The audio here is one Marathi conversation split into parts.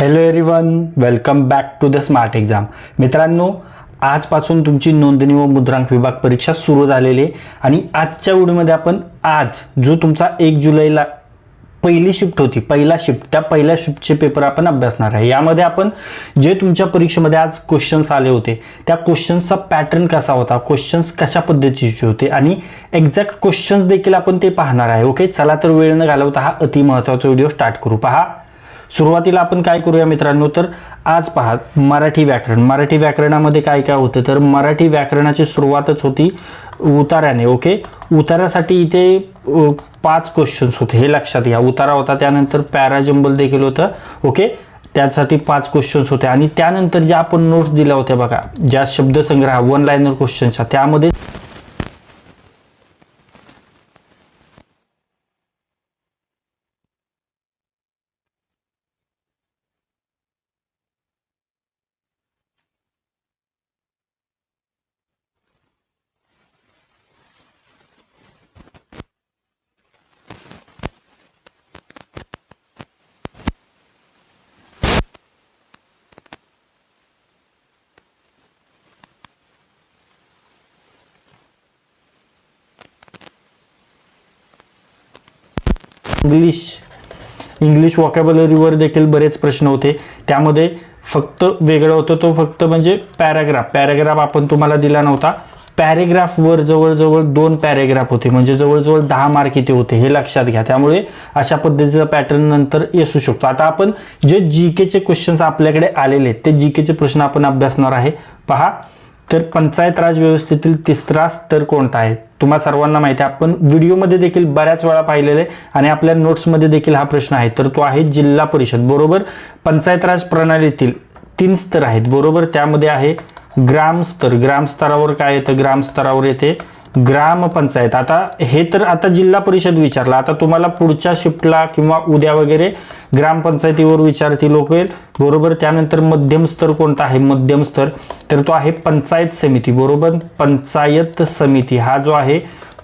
Hello everyone welcome back to the smart exam मित्रांनो आजपासून तुमची नोंदणी व मुद्रांक विभाग परीक्षा सुरू झालेली आहे. आणि आजच्या व्हिडिओमध्ये आपण आज जो तुमचा एक जुलैला पहिली शिफ्ट होती पहिला शिफ्ट त्या पहिल्या शिफ्टचे पेपर आपण अभ्यासणार आहे. यामध्ये आपण जे तुमच्या परीक्षेमध्ये आज क्वेश्चन्स आले होते त्या क्वेश्चन्सचा पॅटर्न कसा होता क्वेश्चन्स कशा पद्धतीचे होते आणि एक्झॅक्ट क्वेश्चन्स देखील आपण ते पाहणार आहे. ओके चला तर वेळ न घालवता हा अति महत्त्वाचा व्हिडिओ स्टार्ट करू. पहा. सुरुवातीला आपण काय करूया मित्रांनो तर आज पहा मराठी व्याकरण. मराठी व्याकरणामध्ये काय काय होतं? तर मराठी व्याकरणाची सुरुवातच होती उताऱ्याने ओके उतारासाठी इथे पाच क्वेश्चन्स होते हे लक्षात घ्या. उतारा होता त्यानंतर पॅराजंबल देखील होतं ओके त्यासाठी पाच क्वेश्चन्स होते. आणि त्यानंतर ज्या आपण नोट्स दिल्या होत्या बघा ज्या शब्दसंग्रह वन लायनर क्वेश्चन्सच्या त्यामध्ये इंग्लिश इंग्लिश वॉकॅबलरीवर देखील बरेच प्रश्न होते. त्यामध्ये फक्त वेगळं होतं तो फक्त म्हणजे पॅराग्राफ पॅराग्राफ आपण तुम्हाला दिला नव्हता. पॅरेग्राफवर जवळजवळ दोन पॅरेग्राफ होते. म्हणजे जवळजवळ दहा मार्क इथे होते हे लक्षात घ्या. त्यामुळे अशा पद्धतीचा पॅटर्न नंतर येसू शकतो. आता आपण जे जी केचे क्वेश्चन्स आपल्याकडे आलेले आहेत ते जी केचे प्रश्न आपण अभ्यासणार आहे. पहा. तर पंचायत राज व्यवस्थेतील तिसरा स्तर कोणता आहे? तुम्हा सर्वांना माहिती आहे. आपण व्हिडिओमध्ये देखील बऱ्याच वेळा पाहिलेले आहे आणि आपल्या नोट्समध्ये देखील हा प्रश्न आहे. तर तो आहे जिल्हा परिषद. बरोबर? पंचायत राज प्रणालीतील तीन स्तर आहेत. बरोबर? त्यामध्ये आहे ग्रामस्तर ग्रामस्तरावर काय येतं? ग्रामस्तरावर येते ग्रामपंचायत. आता हे तर आता जिल्हा परिषद विचारला. आता तुम्हाला पुढच्या शिफ्टला किंवा उद्या वगैरे ग्रामपंचायतीवर विचारतील लोक येईल. बरोबर त्यानंतर मध्यम स्तर कोणता आहे? मध्यम स्तर तर तो आहे पंचायत समिती. बरोबर पंचायत समिती. हा जो आहे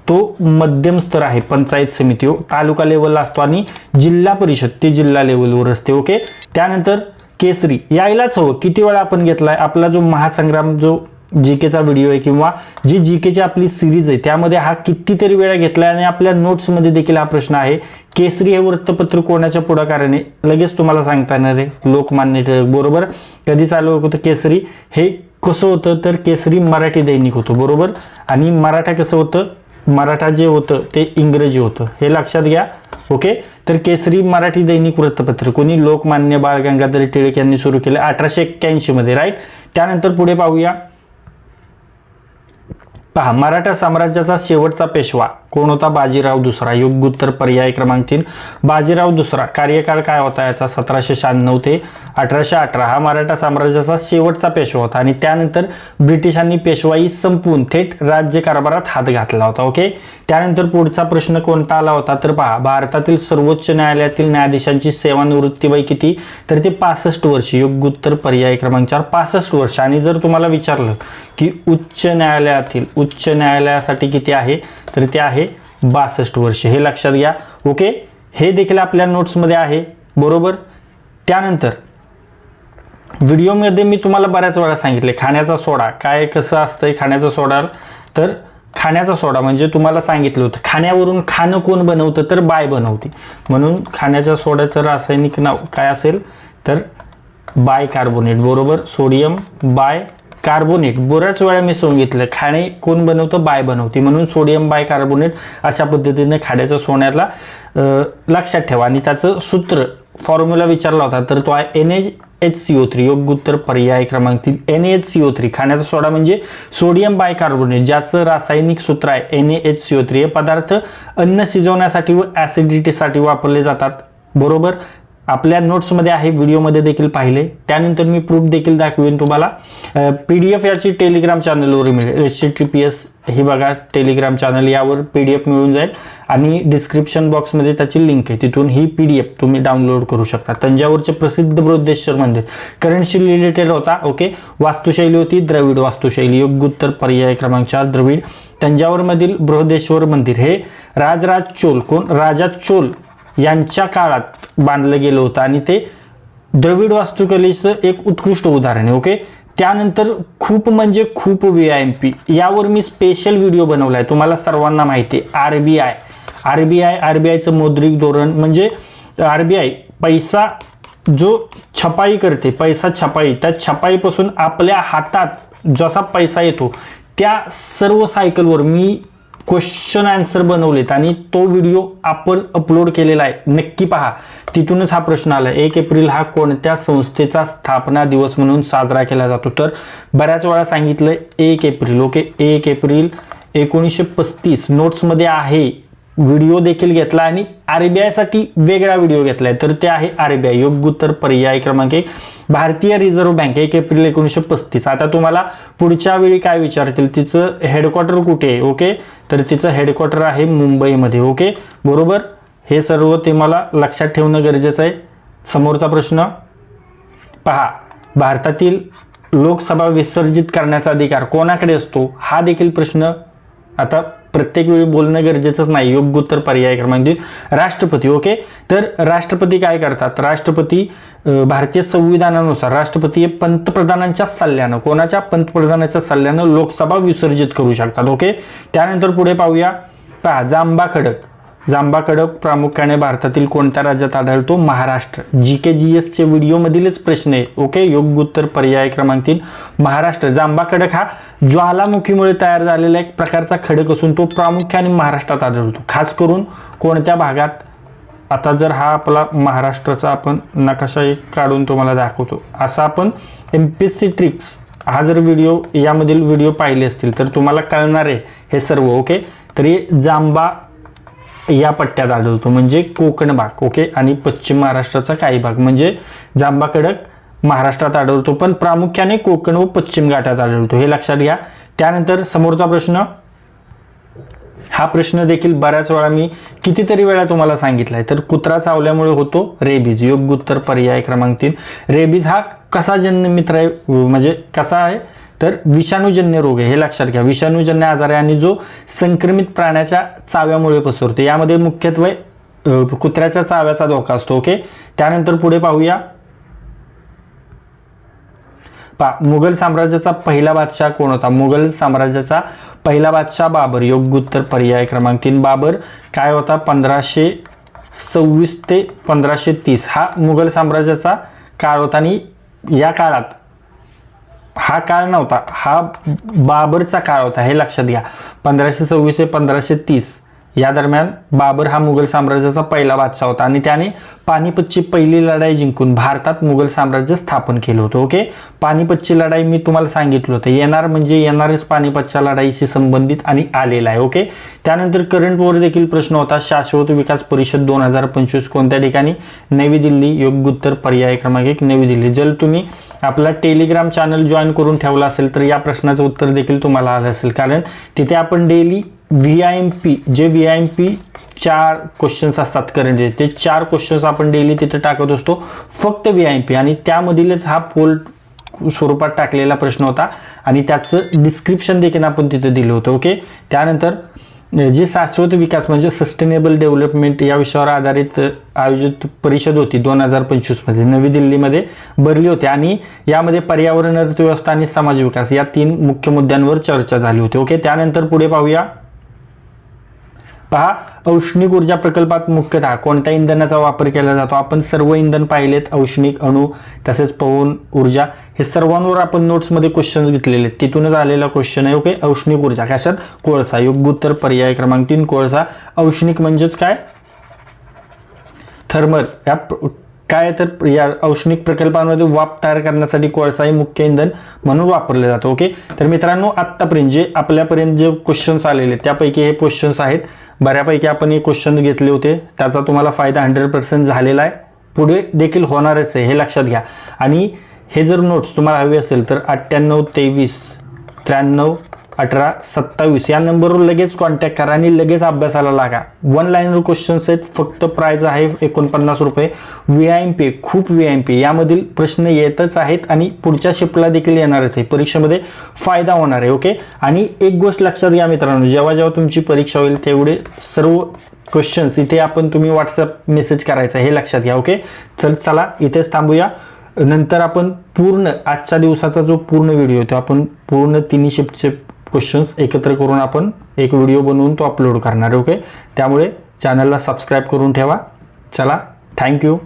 तो मध्यम स्तर आहे पंचायत समिती. हो, तालुका लेवलला असतो आणि जिल्हा परिषद ते जिल्हा लेवलवर असते. ओके? त्यानंतर केसरी. यायलाच हवं. किती वेळा आपण घेतलाय? आपला जो महासंग्राम जो जी केचा व्हिडिओ आहे किंवा जी जी केची आपली सिरीज आहे त्यामध्ये हा कितीतरी वेळा घेतलाय आणि आपल्या नोट्समध्ये देखील हा प्रश्न आहे केसरी हे वृत्तपत्र कोणाच्या पुढाकाराने? लगेच तुम्हाला सांगता येणार आहे लोकमान्य टिळक. बरोबर? कधी चालू होतं केसरी? हे कसं होतं? तर केसरी मराठी दैनिक होतं बरोबर? आणि मराठा कसं होतं? मराठा जे होतं ते इंग्रजी होतं. हे लक्षात घ्या ओके? तर केसरी मराठी दैनिक वृत्तपत्र कोणी लोकमान्य बाळ गंगाधर टिळक यांनी सुरू केलं अठराशे एक्क्याऐंशी मध्ये राईट त्यानंतर पुढे पाहूया. पहा मराठा साम्राज्याचा शेवटचा पेशवा. कोण होता? बाजीराव दुसरा. योग्य उत्तर पर्याय क्रमांक तीन. बाजीराव दुसरा. कार्यकाळ काय होता याचा? सतराशे शहाण्णव ते अठराशे अठरा. हा मराठा साम्राज्याचा शेवटचा पेशवा होता आणि त्यानंतर ब्रिटिशांनी पेशवाई संपवून थेट राज्यकारभारात हात घातला होता ओके? त्यानंतर पुढचा प्रश्न कोणता आला होता? तर पहा भारतातील सर्वोच्च न्यायालयातील न्यायाधीशांची सेवानिवृत्ती वय किती? तर ते पासष्ट वर्ष. योग्य उत्तर पर्याय क्रमांक चार. पासष्ट वर्ष. आणि जर तुम्हाला विचारलं की उच्च न्यायालयातील उच्च न्यायालयासाठी किती आहे? तर ते आहे बासष्ट वर्ष. हे लक्षात घ्या. ओके? हे देखील आपल्या नोट्समध्ये आहे. बरोबर? त्यानंतर व्हिडिओमध्ये मी तुम्हाला बऱ्याच वेळा सांगितले खाण्याचा सोडा. काय कसं असतंय खाण्याचा सोडा? तर खाण्याचा सोडा म्हणजे तुम्हाला सांगितलं होतं खाण्यावरून खाणं कोण बनवतं तर बाय बनवते. म्हणून खाण्याच्या सोड्याचं रासायनिक नाव काय असेल? तर बाय कार्बोनेट. बरोबर? सोडियम बाय कार्बोनेट बऱ्याच वेळा मी सांगितलं खाणे कोण बनवतं? बाय बनवते. म्हणून सोडियम बाय कार्बोनेट अशा पद्धतीने खाण्याच्या सोन्याला लक्षात ठेवा. आणि त्याचं सूत्र फॉर्म्युला विचारला होता तर तो आहे N H H C O three योग्य उत्तर पर्याय क्रमांक तीन. N H C O three खाण्याचा सोडा म्हणजे सोडियम बाय कार्बोनेट ज्याचं रासायनिक सूत्र आहे N H C O three हे पदार्थ अन्न शिजवण्यासाठी व ॲसिडिटीसाठी वापरले जातात. बरोबर? आपल्या नोट्समध्ये आहे व्हिडिओमध्ये देखील पाहिले. त्यानंतर मी प्रूफ देखील दाखवेन तुम्हाला. पी डी एफ याची टेलिग्राम चॅनलवर मिळेल. एच टी पी एस ही बघा टेलिग्राम चॅनल यावर पी डी एफ मिळून जाईल. आणि डिस्क्रिप्शन बॉक्समध्ये त्याची लिंक आहे. तिथून ही पी डी एफ तुम्ही डाउनलोड करू शकता. तंजावरचे प्रसिद्ध बृद्धेश्वर मंदिर. करंटशी रिलेटेड होता ओके वास्तुशैली होती द्रविड वास्तुशैली. योग्य उत्तर पर्याय क्रमांक चार द्रविड. तंजावरमधील बृहदेश्वर मंदिर. हे राजराज चोल. कोण? राजा चोल. यांच्या काळात बांधलं गेलं होतं. आणि ते द्रविड वास्तुकलेचं एक उत्कृष्ट उदाहरण आहे ओके? त्यानंतर खूप म्हणजे खूप व्ही आय एम पी यावर मी स्पेशल व्हिडिओ बनवला आहे तुम्हाला सर्वांना माहिती आहे R B I R B I R B आयचं मौद्रिक धोरण म्हणजे आर बी आय पैसा जो छपाई करते पैसा छपाई त्या छपाईपासून आपल्या हातात जसा पैसा येतो त्या सर्व सायकलवर मी क्वेश्चन आन्सर बनवलेत आणि तो व्हिडिओ आपण अपलोड केलेला आहे. नक्की पहा. तिथूनच हा प्रश्न आला. एक एप्रिल हा कोणत्या संस्थेचा स्थापना दिवस म्हणून साजरा केला जातो? तर बऱ्याच वेळा सांगितलं एक एप्रिल. ओके? एक एप्रिल एकोणीसशे पस्तीस. नोट्समध्ये आहे. व्हिडिओ देखील घेतला आणि आरबीआयसाठी वेगळा व्हिडिओ घेतलाय. तर ते आहे आरबीआय योग्य उत्तर पर्याय क्रमांक एक. भारतीय रिझर्व्ह बँक एक एप्रिल एकोणीसशे पस्तीस. आता तुम्हाला पुढच्या वेळी काय विचारतील? तिचं हेडक्वार्टर कुठे आहे? ओके? तर तिचं हेडक्वार्टर आहे मुंबईमध्ये. ओके? बरोबर? हे सर्व ते मला लक्षात ठेवणं गरजेचं आहे. समोरचा प्रश्न. पहा भारतातील लोकसभा विसर्जित करण्याचा अधिकार कोणाकडे असतो? हा देखील प्रश्न आता प्रत्येक वेळी बोलणं गरजेचंच नाही. योग्य उत्तर पर्याय क्रमांक तीन राष्ट्रपती. ओके? तर राष्ट्रपती काय करतात? राष्ट्रपती भारतीय संविधानानुसार राष्ट्रपती हे पंतप्रधानांच्या सल्ल्यानं कोणाच्या? पंतप्रधानाच्या सल्ल्यानं लोकसभा विसर्जित करू शकतात. ओके? त्यानंतर पुढे पाहूया. पहा जांबा खडक. जांबा खडक प्रामुख्याने भारतातील कोणत्या राज्यात आढळतो? महाराष्ट्र. जी के जी एसचे व्हिडिओमधीलच प्रश्न आहे. ओके योग्य उत्तर पर्याय क्रमांक तीन महाराष्ट्र. जांबा खडक हा ज्वालामुखीमुळे तयार झालेला एक प्रकारचा खडक असून तो प्रामुख्याने महाराष्ट्रात आढळतो. खास करून कोणत्या भागात? आता जर हा आपला महाराष्ट्राचा आपण नकाशा एक काढून तुम्हाला दाखवतो. असा आपण एम पी सी ट्रिक्स हा जर व्हिडिओ यामधील व्हिडिओ पाहिले असतील तर तुम्हाला कळणार आहे हे सर्व. ओके तरी जांबा या पट्ट्यात आढळतो म्हणजे कोकण भाग ओके? आणि पश्चिम महाराष्ट्राचा काही भाग. म्हणजे जांबा महाराष्ट्रात आढळतो पण प्रामुख्याने कोकण व पश्चिम घाटात आढळतो हे लक्षात घ्या. त्यानंतर समोरचा प्रश्न. हा प्रश्न देखील बऱ्याच वेळा मी कितीतरी वेळा तुम्हाला सांगितलाय. तर कुत्रा चावल्यामुळे होतो रेबीज. योग्य उत्तर पर्याय क्रमांक तीन. रेबीज हा कसा जन्ममित्र आहे? म्हणजे कसा आहे? तर विषाणूजन्य रोग आहे हे लक्षात घ्या. विषाणूजन्य आजार आहे आणि जो संक्रमित प्राण्याच्या चाव्यामुळे पसरतो. यामध्ये मुख्यत्वे कुत्र्याच्या चाव्याचा धोका असतो ओके? त्यानंतर पुढे पाहूया. पा मुघल साम्राज्याचा पहिला बादशाह कोण होता? मुघल साम्राज्याचा पहिला बादशाह बाबर. योग्य उत्तर पर्याय क्रमांक तीन. बाबर काय होता? पंधराशे सव्वीस ते पंधराशे तीस. हा मुघल साम्राज्याचा काळ होता आणि या काळात हा काळ नव्हता. हा बाबरचा काळ होता हे लक्षात घ्या. पंधराशे सव्वीस ते पंधराशे तीस. या दरम्यान बाबर हा मुघल साम्राज्याचा पहिला बादशाह होता आणि त्याने पानिपतची पहिली लढाई जिंकून भारतात मुघल साम्राज्य स्थापन केलं होतं. ओके? पानिपतची लढाई मी तुम्हाला सांगितलं होतं. येणार म्हणजे येणारच पानिपतच्या लढाईशी संबंधित आणि आलेला आहे. ओके? त्यानंतर करंटवर देखील प्रश्न होता. शाश्वत विकास परिषद दोन हजार पंचवीस कोणत्या ठिकाणी? नवी दिल्ली योग्य उत्तर पर्याय क्रमांक एक नवी दिल्ली. जर तुम्ही आपला टेलिग्राम चॅनल जॉईन करून ठेवला असेल तर या प्रश्नाचं उत्तर देखील तुम्हाला आलं असेल. कारण तिथे आपण daily V I M P जे व्ही आय एम पी चार क्वेश्चन्स असतात करंटचे ते चार क्वेश्चन्स आपण डेली तिथे टाकत असतो. फक्त व्ही आय एम पी आणि त्यामधीलच हा पोल स्वरूपात टाकलेला प्रश्न होता. आणि त्याचं डिस्क्रिप्शन देखील आपण तिथे दिलं होतं ओके त्यानंतर जे शाश्वत विकास म्हणजे सस्टेनेबल डेव्हलपमेंट या विषयावर आधारित आयोजित परिषद होती दोन हजार पंचवीसमध्ये नवी दिल्लीमध्ये भरली होती. आणि यामध्ये पर्यावरण अर्थव्यवस्था आणि समाज विकास या तीन मुख्य मुद्द्यांवर चर्चा झाली होती ओके त्यानंतर पुढे पाहूया. पहा औष्णिक ऊर्जा प्रकल्पात मुख्यतः कोणत्या इंधनाचा वापर केला जातो? आपण सर्व इंधन पाहिलेत औष्णिक अणू तसेच पवन ऊर्जा हे सर्वांवर आपण नोट्समध्ये क्वेश्चन्स घेतलेले आहेत. तिथूनच आलेला क्वेश्चन आहे ओके औष्णिक ऊर्जा. कशात? कोळसा. योग्य उत्तर पर्याय क्रमांक तीन कोळसा. औष्णिक म्हणजेच काय? थर्मल. या काय तर या औष्णिक प्रकल्पांमध्ये वाफ तयार करण्यासाठी कोळसा हे मुख्य इंधन म्हणून वापरले जातं ओके तर मित्रांनो आत्तापर्यंत जे आपल्यापर्यंत जे क्वेश्चन्स आलेले त्यापैकी हे क्वेश्चन्स आहेत. बऱ्यापैकी आपण हे क्वेश्चन घेतले होते. त्याचा तुम्हाला फायदा हंड्रेड पर्सेंट झालेला आहे. पुढे देखील होणारच आहे हे लक्षात घ्या. आणि हे जर नोट्स तुम्हाला हवे असेल तर अठ्ठ्याण्णव तेवीस त्र्याण्णव अठरा सत्तावीस या नंबरवर लगेच कॉन्टॅक्ट करा आणि लगेच अभ्यासाला लागा. वन लाईनर क्वेश्चन्स आहेत फक्त प्राईज आहे एकोणपन्नास रुपये. व्ही आय एम पी खूप व्ही आय एम पी यामधील प्रश्न येतच आहेत आणि पुढच्या शिफ्टला देखील येणारच आहे. परीक्षेमध्ये फायदा होणार आहे ओके आणि एक गोष्ट लक्षात घ्या मित्रांनो जेव्हा जेव्हा तुमची परीक्षा होईल तेवढे सर्व क्वेश्चन्स इथे आपण तुम्ही व्हॉट्सअप मेसेज करायचा हे लक्षात घ्या ओके चल चला इथेच थांबूया. नंतर आपण पूर्ण आजच्या दिवसाचा जो पूर्ण व्हिडिओ तो आपण पूर्ण तिन्ही शिफ्टचे क्वेश्चन्स एकत्र करून आपण एक व्हिडिओ बनवून तो अपलोड करणार आहे ओके त्यामुळे चॅनलला सबस्क्राईब करून ठेवा. चला थँक्यू